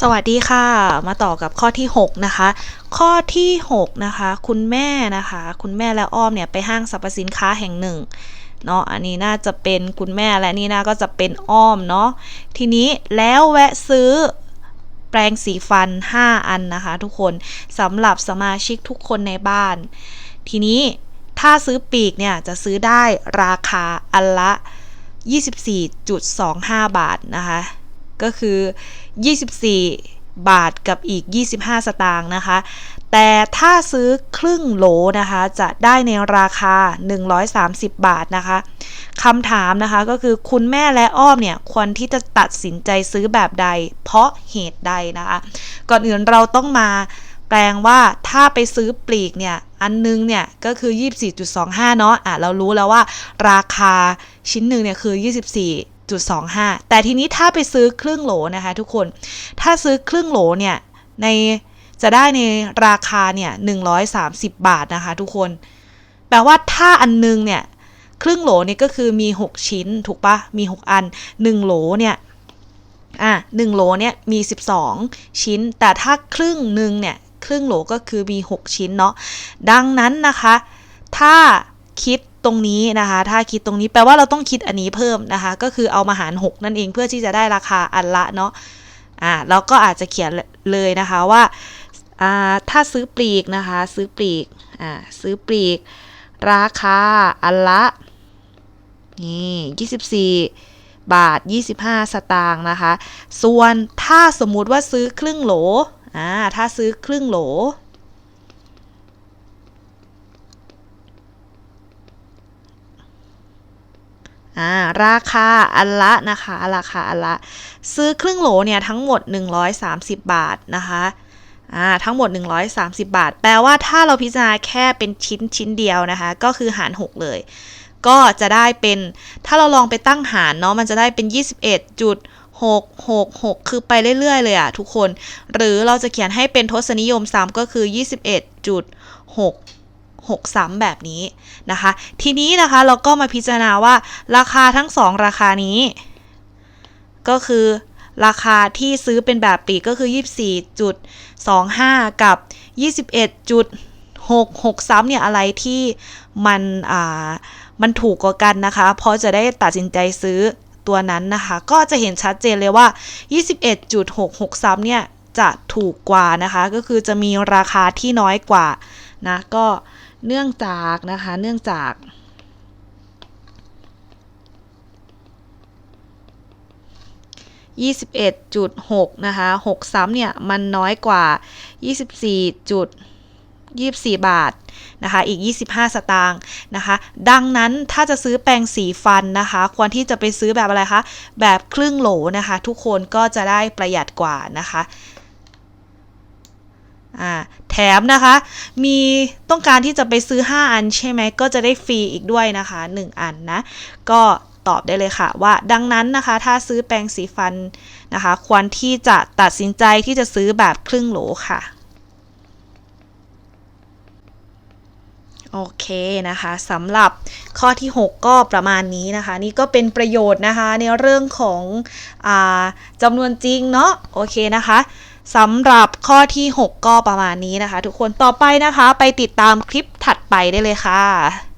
สวัสดีค่ะ มาต่อกับข้อที่ 6 นะคะ ข้อที่ 6 นะคะ คุณแม่นะคะ คุณแม่และอ้อมเนี่ยไปห้างสรรพสินค้าแห่งหนึ่งเนาะอันนี้น่าจะเป็นคุณแม่และนี่น่าก็จะเป็นอ้อมเนาะทีนี้แล้วแวะซื้อแปรงสีฟัน 5 อันนะคะ ทุกคนสำหรับสมาชิกทุกคนในบ้าน ทีนี้ถ้าซื้อปีกเนี่ยจะซื้อได้ราคาอันละ 24.25 บาทนะคะ ก็คือ 24 บาทกับอีก 25 สตางค์นะคะ แต่ถ้าซื้อครึ่งโหลนะคะ จะได้ในราคา 130 บาทนะคะคำถามนะคะก็คือคุณแม่และอ้อมเนี่ยควรที่จะตัดสินใจซื้อแบบใด เพราะเหตุใดนะคะ ก่อนอื่นเราต้องมาแปลงว่าถ้าไปซื้อปลีกเนี่ยอันนึงเนี่ยก็คือ 24.25 เนาะอะเรารู้แล้วว่าราคาชิ้นหนึ่งเนี่ยคือ 24 0.25 แต่ทีนี้ถ้าไปซื้อครึ่งโหลนะคะทุกคน ถ้าซื้อครึ่งโหลเนี่ยในจะได้ในราคาเนี่ย 130 บาทนะคะทุกคน แปลว่าถ้าอันนึงเนี่ย ครึ่งโหลนี่ก็คือมี 6 ชิ้นถูกปะมี 6 อัน 1 โหลเนี่ย อะ1โหลเนี่ยมี 12 ชิ้น แต่ถ้าครึ่งหนึ่งเนี่ย ครึ่งโหลก็คือมี 6 ชิ้นเนาะ ดังนั้นนะคะ ถ้าคิด ตรงนี้นะคะ ถ้าคิดตรงนี้แปลว่าเราต้องคิดอันนี้เพิ่มนะคะ ก็คือเอามาหาร 6 นั่นเองเพื่อที่จะได้ราคาอันละเนาะอ่าเราก็อาจจะเขียนเลยนะคะว่าอ่าถ้าซื้อปลีกนะคะ ซื้อปลีกอ่าซื้อปลีก ราคาอันละนี่24บาท 25 สตางค์นะคะ ส่วนถ้าสมมุติว่าซื้อครึ่งโหลอ่าถ้าซื้อครึ่งโหล อ่าราคาอันละนะคะ ราคาอันละ ซื้อครึ่งโหลเนี่ยทั้งหมด 130 บาทนะคะอ่าทั้งหมด 130 บาท แปลว่าถ้าเราพิจารณาแค่เป็นชิ้นชิ้นเดียวนะคะ ก็คือหาร 6 เลย ก็จะได้เป็นถ้าเราลองไปตั้งหารเนาะมันจะได้เป็น 21จุด6 6 6 คือไปเรื่อยๆ เลยอะทุกคน หรือเราจะเขียนให้เป็นทศนิยมซ้ำก็คือ 21จุด 6 ซ้ำแบบนี้นะคะ ทีนี้นะคะเราก็มาพิจารณาว่าราคาทั้ง 2 ราคานี้ ก็คือราคาที่ซื้อเป็นแบบปีกก็คือ 24.25 กับ 21.66 ซ้ำเนี่ยอะไรที่มันอ่ามันถูกกว่ากันนะคะ เพราะจะได้ตัดสินใจซื้อตัวนั้นนะคะ ก็จะเห็นชัดเจนเลยว่า 21.66 ซ้ำเนี่ยจะถูกกว่านะคะ ก็คือจะมีราคาที่น้อยกว่านะ ก็ เนื่องจากนะคะ เนื่องจาก 21.6 นะคะ 6 ซ้ำเนี่ย มันน้อยกว่า 24จุด24 บาทนะคะ อีก 25 สตางค์นะคะ ดังนั้นถ้าจะซื้อแปรงสีฟันนะคะ ควรที่จะไปซื้อแบบอะไรคะ แบบครึ่งโหลนะคะ ทุกคนก็จะได้ประหยัดกว่านะคะ อ่าแถมนะคะ มีต้องการที่จะไปซื้อ 5 อันใช่ไหมก็จะได้ฟรีอีกด้วยนะคะ 1 อันนะ ก็ตอบได้เลยค่ะว่าดังนั้นนะคะ ถ้าซื้อแปรงสีฟันนะคะ ควรที่จะตัดสินใจที่จะซื้อแบบครึ่งโหลค่ะโอเคนะคะสำหรับข้อที่ 6 ก็ประมาณนี้นะคะ นี่ก็เป็นประโยชน์นะคะในเรื่องของอจำนวนจริงเนาะโอเคนะคะ สำหรับข้อที่ 6 ก็ประมาณนี้นะคะ ทุกคนต่อไปนะคะ ไปติดตามคลิปถัดไปได้เลยค่ะ